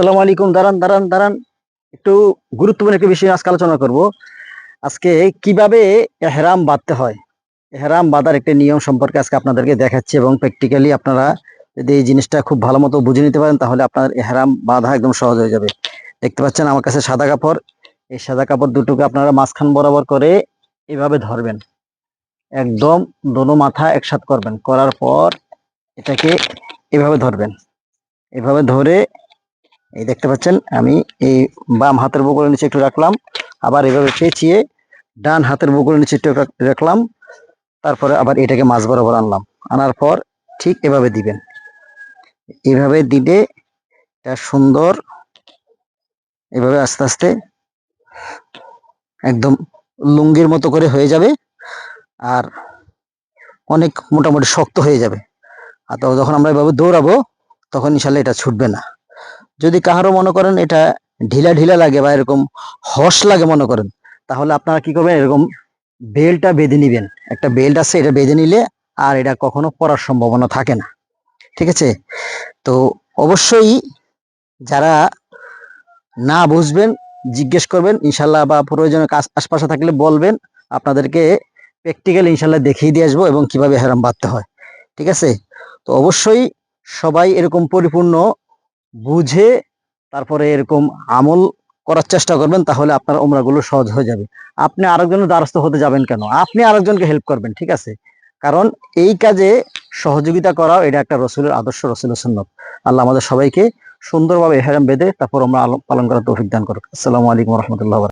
আসসালামু আলাইকুম। দাঁড়ান দাঁড়ান দাঁড়ান। একটু গুরুত্বপূর্ণ একটি বিষয় আজকে আলোচনা করব। আজকে কীভাবে এহরাম বাঁধতে হয়? এহরাম বাঁধার একটি নিয়ম সম্পর্কে আজকে আপনাদেরকে দেখাচ্ছি এবং প্র্যাকটিক্যালি আপনারা যদি এই জিনিসটা খুব ভালো মতো বুঝে নিতে পারেন, তাহলে আপনার এহরাম বাঁধা একদম সহজ হয়ে যাবে। দেখতে পাচ্ছেন আমার কাছে সাদা কাপড়। এই সাদা কাপড় দুটোকে আপনারা মাঝখান বরাবর করে এভাবে ধরবেন। একদম দোনো মাথা একসাথ করবেন। করার পর এটাকে এভাবে ধরবেন। এভাবে ধরে এই দেখতে পাচ্ছেন, আমি এই বাম হাতের বগলের নিচে একটু রাখলাম, আবার এভাবে পেঁচিয়ে ডান হাতের বগলের নিচে একটু রাখলাম, তারপরে আবার এটাকে মাছ বরাবর আনলাম। আনার পর ঠিক এভাবে দিবেন। এভাবে দিলে এটা সুন্দর, এভাবে আস্তে আস্তে একদম লুঙ্গির মতো করে হয়ে যাবে আর অনেক মোটামুটি শক্ত হয়ে যাবে। আর তো যখন আমরা এভাবে দৌড়াবো, তখন ইনশাল্লাহ এটা ছুটবে না। যদি কাহারও মনে করেন এটা ঢিলা ঢিলা লাগে বা এরকম হস লাগে মনে করেন, তাহলে আপনারা কি করবেন? এরকম বেলটা বেঁধে নিবেন। একটা বেল্ট আছে, এটা বেঁধে নিলে আর এটা কখনো পড়ার সম্ভাবনা থাকে না। ঠিক আছে? তো অবশ্যই যারা না বুঝবেন, জিজ্ঞেস করবেন, ইনশাল্লাহ বা প্রয়োজনে আশপাশে থাকলে বলবেন। আপনাদেরকে প্র্যাকটিক্যাল ইনশাল্লাহ দেখিয়ে দিয়ে আসব এবং কীভাবে হেরাম বাঁধতে হয়। ঠিক আছে? তো অবশ্যই সবাই এরকম পরিপূর্ণ বুঝে তারপরে এরকম আমল করার চেষ্টা করবেন, তাহলে আপনার ওমরাগুলো সহজ হয়ে যাবে। আপনি আরেকজনের দ্বারস্থ হতে যাবেন কেন? আপনি আরেকজনকে হেল্প করবেন, ঠিক আছে? কারণ এই কাজে সহযোগিতা করাও এটা একটা রসুলের আদর্শ রসুল সন্ন্যত আল্লাহ আমাদের সবাইকে সুন্দরভাবে হেরাম বেঁধে তারপর আমরা পালন করার তৌফিক দান করুক। আসসালামু আলাইকুম রহমতুল্লাহ